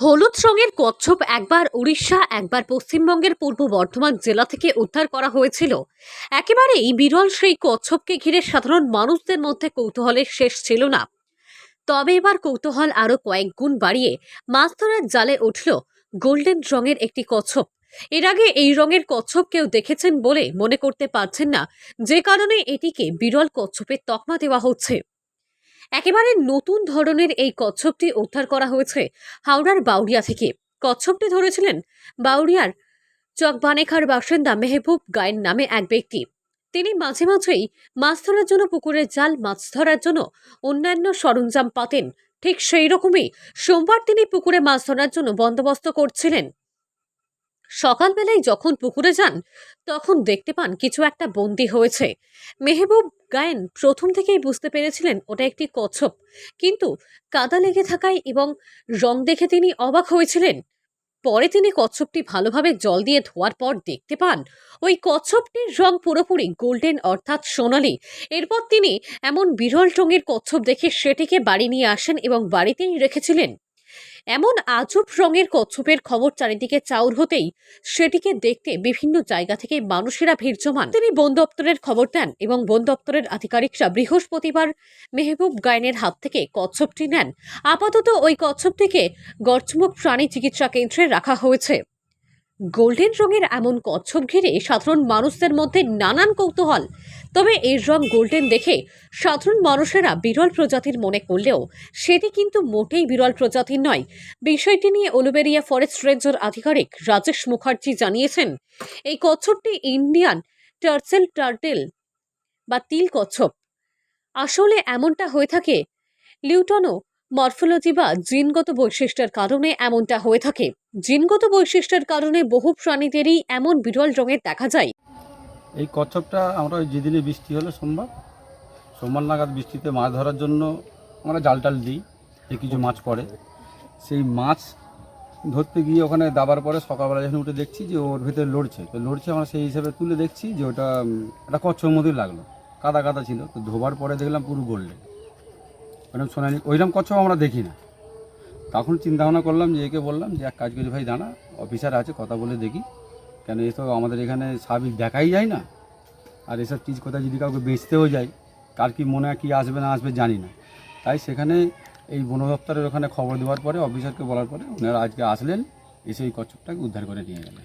হলুদ রঙের কচ্ছপ একবার উড়িষ্যা, একবার পশ্চিমবঙ্গের পূর্ব বর্ধমান জেলা থেকে উদ্ধার করা হয়েছিল। একেবারেই বিরল সেই কচ্ছপকে ঘিরে সাধারণ মানুষদের মধ্যে কৌতূহলের শেষ ছিল না। তবে এবার কৌতূহল আরও কয়েক গুণ বাড়িয়ে মাছ ধরার জালে উঠল গোল্ডেন রঙের একটি কচ্ছপ। এর আগে এই রঙের কচ্ছপ কেউ দেখেছেন বলে মনে করতে পারছেন না, যে কারণে এটিকে বিরল কচ্ছপের তকমা দেওয়া হচ্ছে। একেবারে নতুন ধরনের এই কচ্ছপটি উদ্ধার করা হয়েছে হাওড়ার বাউরিয়া থেকে। কচ্ছপটি ধরেছিলেন বাউরিয়ার চকবানেখার বাসিন্দা মেহবুব গায়েন নামে এক ব্যক্তি। তিনি মাঝে মাঝেই মাছ ধরার জন্য পুকুরের জাল, মাছ ধরার জন্য অন্যান্য সরঞ্জাম পাতেন। ঠিক সেই রকমই সোমবার তিনি পুকুরে মাছ ধরার জন্য বন্দোবস্ত করছিলেন। সকালবেলায় যখন পুকুরে যান, তখন দেখতে পান কিছু একটা বন্দি হয়েছে। মেহবুব গায়েন প্রথম থেকেই বুঝতে পেরেছিলেন ওটা একটি কচ্ছপ। কিন্তু কাদা লেগে থাকায় এবং রং দেখে তিনি অবাক হয়েছিলেন। পরে তিনি কচ্ছপটি ভালোভাবে জল দিয়ে ধোয়ার পর দেখতে পান, ওই কচ্ছপটির রং পুরোপুরি গোল্ডেন অর্থাৎ সোনালি। এরপর তিনি এমন বিরল রঙের কচ্ছপ দেখে সেটিকে বাড়ি নিয়ে আসেন এবং বাড়িতেই রেখেছিলেন। এমন আজব রঙের কচ্ছপের খবর চারিদিকে চাউর হতেই সেটিকে দেখতে বিভিন্ন জায়গা থেকে মানুষেরা ভিড় জমান তিনি বন দপ্তরের খবর দেন এবং বন দপ্তরের আধিকারিকরা বৃহস্পতিবার মেহবুব গায়নের হাত থেকে কচ্ছপটি নেন। আপাতত ওই কচ্ছপটিকে গর্চমুখ প্রাণী চিকিৎসা কেন্দ্রে রাখা হয়েছে। গোল্ডেন রঙের এমন কচ্ছপ ঘিরে সাধারণ মানুষদের মধ্যে নানান কৌতূহল তবে এর রং গোল্ডেন দেখে সাধারণ মানুষেরা বিরল প্রজাতির মনে করলেও সেটি কিন্তু মোটেই বিরল প্রজাতির নয়। বিষয়টি নিয়ে উলুবেরিয়া ফরেস্ট রেঞ্জের আধিকারিক রাজেশ মুখার্জি জানিয়েছেন, এই কচ্ছপটি ইন্ডিয়ান টার্সেল টার্টেল বা তিল কচ্ছপ। আসলে এমনটা হয়ে থাকে, লিউটনো মরফোলজি বা জিনগত বৈশিষ্ট্যের কারণে এমনটা হয়ে থাকে। জিনগত বৈশিষ্ট্যের কারণে বহু প্রাণীদেরই এমন বিরল রঙের দেখা যায়। এই কচ্ছপটা আমরা ওই যেদিনে বৃষ্টি হলো সোমবার সোমবার নাগাদ বৃষ্টিতে মাছ ধরার জন্য আমরা জাল টাল দিই, যে কিছু মাছ পড়ে। সেই মাছ ধরতে গিয়ে ওখানে দাবার পরে সকালবেলা যখন উঠে দেখছি যে ওর ভিতরে লড়ছে, তো লড়ছে আমরা সেই হিসাবে তুলে দেখছি যে ওটা, একটা কচ্ছপ মতোই লাগল, কাদা কাদা ছিল। তো ধোবার পরে দেখলাম পুরো গোল্ডেন ওরকম সোনালি, ওইরকম কচ্ছপ আমরা দেখি না। তখন চিন্তা ভাবনা করলাম যে একে বললাম যে এক কাজ করি ভাই, দাঁড়া, অফিসার আছে, কথা বলে দেখি। কেন এসব আমাদের এখানে স্বাভাবিক দেখাই যায় না? আর এসব চিজ কোথায় যদি কাউকে বেচতেও যায়, কার কি মনে কি আসবে না আসবে জানি না। তাই সেখানে এই বন দপ্তরের ওখানে খবর দেওয়ার পরে অফিসারকে বলার পরে ওনারা আজকে আসলেন, এসে এই কচ্ছপটাকে উদ্ধার করে নিয়ে গেলেন।